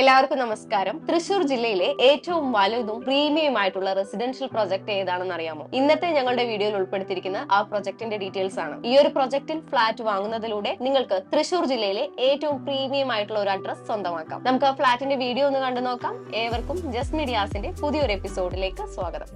എല്ലാവർക്കും നമസ്കാരം. തൃശൂർ ജില്ലയിലെ ഏറ്റവും വലുതും പ്രീമിയം ആയിട്ടുള്ള റെസിഡൻഷ്യൽ പ്രൊജക്ട് ഏതാണെന്ന് അറിയാമോ? ഇന്നത്തെ ഞങ്ങളുടെ വീഡിയോയിൽ ഉൾപ്പെടുത്തിയിരിക്കുന്ന ആ പ്രൊജക്ടിന്റെ ഡീറ്റെയിൽസ് ആണ്. ഈ ഒരു പ്രൊജക്ടിൽ ഫ്ലാറ്റ് വാങ്ങുന്നതിലൂടെ നിങ്ങൾക്ക് തൃശൂർ ജില്ലയിലെ ഏറ്റവും പ്രീമിയം ആയിട്ടുള്ള ഒരു അഡ്രസ് സ്വന്തമാക്കാം. നമുക്ക് ആ ഫ്ലാറ്റിന്റെ വീഡിയോ ഒന്ന് കണ്ടു നോക്കാം. ഏവർക്കും ജസ്റ്റ് മീഡിയാസിന്റെ പുതിയൊരു എപ്പിസോഡിലേക്ക് സ്വാഗതം.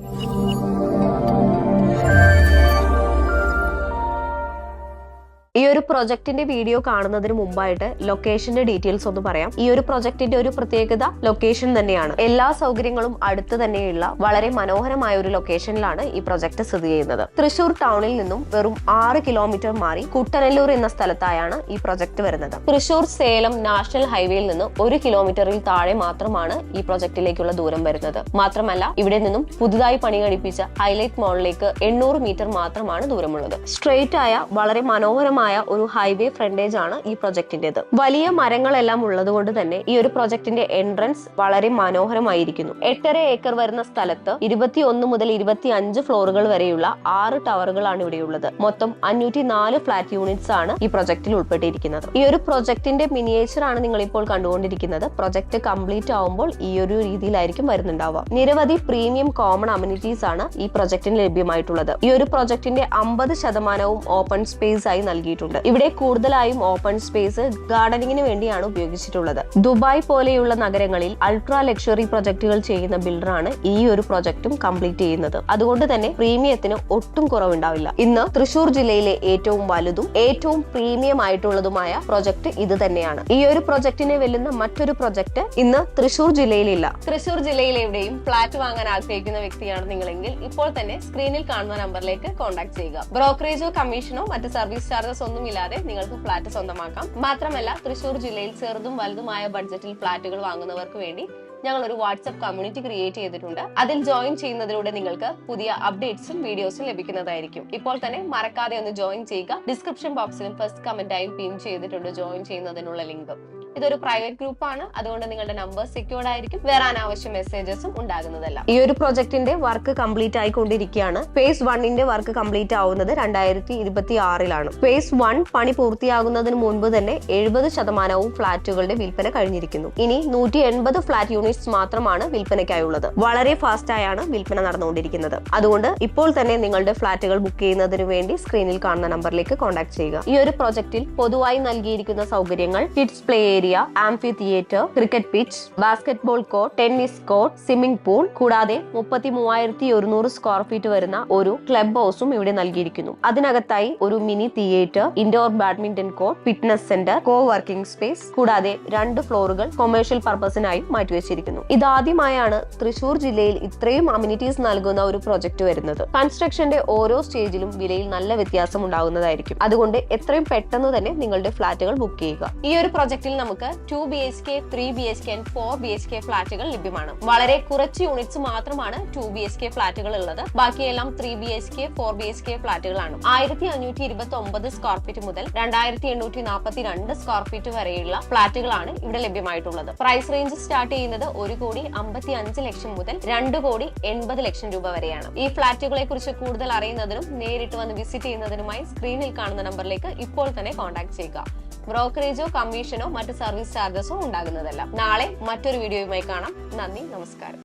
ഈ ഒരു പ്രൊജക്ടിന്റെ വീഡിയോ കാണുന്നതിന് മുമ്പായിട്ട് ലൊക്കേഷന്റെ ഡീറ്റെയിൽസ് ഒന്ന് പറയാം. ഈ ഒരു പ്രൊജക്ടിന്റെ ഒരു പ്രത്യേകത ലൊക്കേഷൻ തന്നെയാണ്. എല്ലാ സൗകര്യങ്ങളും അടുത്ത് തന്നെയുള്ള വളരെ മനോഹരമായ ഒരു ലൊക്കേഷനിലാണ് ഈ പ്രൊജക്ട് സ്ഥിതി ചെയ്യുന്നത്. തൃശൂർ ടൗണിൽ നിന്നും വെറും ആറ് കിലോമീറ്റർ മാറി കുട്ടനല്ലൂർ എന്ന സ്ഥലത്തായാണ് ഈ പ്രൊജക്ട് വരുന്നത്. തൃശൂർ സേലം നാഷണൽ ഹൈവേയിൽ നിന്ന് ഒരു കിലോമീറ്ററിൽ താഴെ മാത്രമാണ് ഈ പ്രൊജക്ടിലേക്കുള്ള ദൂരം വരുന്നത്. മാത്രമല്ല ഇവിടെ നിന്നും പുതുതായി പണി കഴിപ്പിച്ച ഹൈലൈറ്റ് മോളിലേക്ക് എണ്ണൂറ് മീറ്റർ മാത്രമാണ് ദൂരമുള്ളത്. സ്ട്രെയിറ്റ് ആയ വളരെ മനോഹരമായ ഒരു ഹൈവേ ഫ്രണ്ടേജ് ആണ് ഈ പ്രൊജക്ടിന്റേത് വലിയ മരങ്ങളെല്ലാം ഉള്ളതുകൊണ്ട് തന്നെ ഈ ഒരു പ്രൊജക്ടിന്റെ എൻട്രൻസ് വളരെ മനോഹരമായിരിക്കുന്നു. എട്ടര ഏക്കർ വരുന്ന സ്ഥലത്ത് ഇരുപത്തിയൊന്ന് മുതൽ ഇരുപത്തി അഞ്ച് ഫ്ലോറുകൾ വരെയുള്ള ആറ് ടവറുകളാണ് ഇവിടെയുള്ളത് മൊത്തം അഞ്ഞൂറ്റി നാല് ഫ്ലാറ്റ് യൂണിറ്റ്സ് ആണ് ഈ പ്രൊജക്ടിൽ ഉൾപ്പെട്ടിരിക്കുന്നത്. ഈ ഒരു പ്രൊജക്ടിന്റെ മിനിയേച്ചർ ആണ് നിങ്ങൾ ഇപ്പോൾ കണ്ടുകൊണ്ടിരിക്കുന്നത്. പ്രൊജക്ട് കംപ്ലീറ്റ് ആവുമ്പോൾ ഈ ഒരു രീതിയിലായിരിക്കും വരുന്നുണ്ടാവുക. നിരവധി പ്രീമിയം കോമൺ അമ്യൂണിറ്റീസ് ആണ് ഈ പ്രൊജക്ടിന് ലഭ്യമായിട്ടുള്ളത്. ഈ ഒരു പ്രൊജക്ടിന്റെ അമ്പത് ശതമാനവും ഓപ്പൺ സ്പേസ് ആയി നൽകിയിട്ടുണ്ട്. ഇവിടെ കൂടുതലായും ഓപ്പൺ സ്പേസ് ഗാർഡനിങ്ങിന് വേണ്ടിയാണ് ഉപയോഗിച്ചിട്ടുള്ളത്. ദുബായ് പോലെയുള്ള നഗരങ്ങളിൽ അൾട്രാ ലക്ഷറി പ്രൊജക്ടുകൾ ചെയ്യുന്ന ബിൽഡറാണ് ഈ ഒരു പ്രൊജക്ടും കംപ്ലീറ്റ് ചെയ്യുന്നത്. അതുകൊണ്ട് തന്നെ പ്രീമിയത്തിന് ഒട്ടും കുറവുണ്ടാവില്ല. ഇന്ന് തൃശൂർ ജില്ലയിലെ ഏറ്റവും വലുതും ഏറ്റവും പ്രീമിയം ആയിട്ടുള്ളതുമായ പ്രൊജക്ട് ഇത് തന്നെയാണ്. ഈ ഒരു പ്രൊജക്ടിനെ വെല്ലുന്ന മറ്റൊരു പ്രൊജക്ട് ഇന്ന് തൃശൂർ ജില്ലയിലില്ല. തൃശൂർ ജില്ലയിൽ എവിടെയും ഫ്ളാറ്റ് വാങ്ങാൻ ആഗ്രഹിക്കുന്ന വ്യക്തിയാണ് നിങ്ങളെങ്കിൽ ഇപ്പോൾ തന്നെ സ്ക്രീനിൽ കാണുന്ന നമ്പറിലേക്ക് കോൺടാക്ട് ചെയ്യുക. ബ്രോക്കറേജോ കമ്മീഷനോ മറ്റ് സർവീസ് ചാർജസ് ഒന്നും ഇല്ലാതെ നിങ്ങൾക്ക് ഫ്ലാറ്റ് സ്വന്തമാക്കാം. മാത്രമല്ല തൃശൂർ ജില്ലയിൽ ചെറുതും വലുതുമായ ബഡ്ജറ്റിൽ ഫ്ലാറ്റുകൾ വാങ്ങുന്നവർക്ക് വേണ്ടി ഞങ്ങൾ ഒരു വാട്സ്ആപ്പ് കമ്മ്യൂണിറ്റി ക്രിയേറ്റ് ചെയ്തിട്ടുണ്ട്. അതിൽ ജോയിൻ ചെയ്യുന്നതിലൂടെ നിങ്ങൾക്ക് പുതിയ അപ്ഡേറ്റ്സും വീഡിയോസും ലഭിക്കുന്നതായിരിക്കും. ഇപ്പോൾ തന്നെ മറക്കാതെ ഒന്ന് ജോയിൻ ചെയ്യുക. ഡിസ്ക്രിപ്ഷൻ ബോക്സിലും ഫസ്റ്റ് കമന്റായും പിൻ ചെയ്തിട്ടുണ്ട് ജോയിൻ ചെയ്യുന്നതിനുള്ള ലിങ്ക്. ഇതൊരു പ്രൈവറ്റ് ഗ്രൂപ്പ് ആണ്. അതുകൊണ്ട് നിങ്ങളുടെ നമ്പർ സെക്യൂർഡ് ആയിരിക്കും. വേറെ അനാവശ്യ മെസ്സേജസും ഉണ്ടാകുന്നതല്ല. ഈ ഒരു പ്രൊജക്ടിന്റെ വർക്ക് കംപ്ലീറ്റ് ആയിക്കൊണ്ടിരിക്കുകയാണ്. ഫേസ് വണ്ണിന്റെ വർക്ക് കംപ്ലീറ്റ് ആവുന്നത് രണ്ടായിരത്തി ഇരുപത്തി ആറിലാണ് ഫേസ് വൺ പണി പൂർത്തിയാകുന്നതിന് മുൻപ് തന്നെ എഴുപത് ശതമാനവും ഫ്ളാറ്റുകളുടെ വിൽപ്പന കഴിഞ്ഞിരിക്കുന്നു. ഇനി നൂറ്റി എൺപത് ഫ്ളാറ്റ് യൂണിറ്റ്സ് മാത്രമാണ് വിൽപ്പനയ്ക്കായുള്ളത്. വളരെ ഫാസ്റ്റ് ആയാണ് വിൽപ്പന നടന്നുകൊണ്ടിരിക്കുന്നത്. അതുകൊണ്ട് ഇപ്പോൾ തന്നെ നിങ്ങളുടെ ഫ്ളാറ്റുകൾ ബുക്ക് ചെയ്യുന്നതിന് വേണ്ടി സ്ക്രീനിൽ കാണുന്ന നമ്പറിലേക്ക് കോൺടാക്ട് ചെയ്യുക. ഈ ഒരു പ്രൊജക്ടിൽ പൊതുവായി നൽകിയിരിക്കുന്ന സൗകര്യങ്ങൾ kids play area amphitheatre cricket pitch basketball court tennis court swimming pool കൂടാതെ മുപ്പത്തി മൂവായിരത്തി ഒരുന്നൂറ് സ്ക്വയർ ഫീറ്റ് വരുന്ന ഒരു ക്ലബ് ഹൗസും ഇവിടെ നൽകിയിരിക്കുന്നു. അതിനകത്തായി ഒരു mini theatre indoor badminton court fitness centre co working space കൂടാതെ രണ്ട് ഫ്ലോറുകൾ കൊമേഴ്ഷ്യൽ പർപ്പസിനായി മാറ്റിവെച്ചിരിക്കുന്നു. ഇതാദ്യമായാണ് തൃശൂർ ജില്ലയിൽ ഇത്രയും അമ്യൂണിറ്റീസ് നൽകുന്ന ഒരു പ്രൊജക്ട് വരുന്നത്. കൺസ്ട്രക്ഷന്റെ ഓരോ സ്റ്റേജിലും വിലയിൽ നല്ല വ്യത്യാസം ഉണ്ടാകുന്നതായിരിക്കും അതുകൊണ്ട് എത്രയും പെട്ടെന്ന് തന്നെ നിങ്ങളുടെ ഫ്ളാറ്റുകൾ ബുക്ക് ചെയ്യുക. ഈ ഒരു പ്രൊജക്റ്റിൽ നമുക്ക് two B H K three B H K and four B H K ഫ്ളാറ്റുകൾ ലഭ്യമാണ്. വളരെ കുറച്ച് യൂണിറ്റ്സ് മാത്രമാണ് ടു ബി എച്ച് കെ ഫ്ളാറ്റുകൾ ഉള്ളത്. ബാക്കിയെല്ലാം three B H K four B H K ഫ്ളാറ്റുകളാണ് ആയിരത്തി അഞ്ഞൂറ്റി ഇരുപത്തി ഒമ്പത് സ്ക്വയർ ഫീറ്റ് മുതൽ രണ്ടായിരത്തി എണ്ണൂറ്റി നാൽപ്പത്തി രണ്ട് സ്ക്വയർ ഫീറ്റ് വരെയുള്ള ഫ്ളാറ്റുകളാണ് ഇവിടെ ലഭ്യമായിട്ടുള്ളത്. പ്രൈസ് റേഞ്ച് സ്റ്റാർട്ട് ചെയ്യുന്നത് ഒരു കോടി അമ്പത്തി അഞ്ച് ലക്ഷം മുതൽ രണ്ട് കോടി എൺപത് ലക്ഷം രൂപ വരെയാണ്. ഈ ഫ്ളാറ്റുകളെ കുറിച്ച് കൂടുതൽ അറിയുന്നതിനും നേരിട്ട് വന്ന് വിസിറ്റ് ചെയ്യുന്നതിനുമായി സ്ക്രീനിൽ കാണുന്ന നമ്പറിലേക്ക് ഇപ്പോൾ തന്നെ കോൺടാക്ട് ചെയ്യുക. ബ്രോക്കറേജോ കമ്മീഷനോ മറ്റ് സർവീസ് ചാർജസോ ഉണ്ടാകുന്നതല്ല. നാളെ മറ്റൊരു വീഡിയോയുമായി കാണാം. നന്ദി നമസ്കാരം.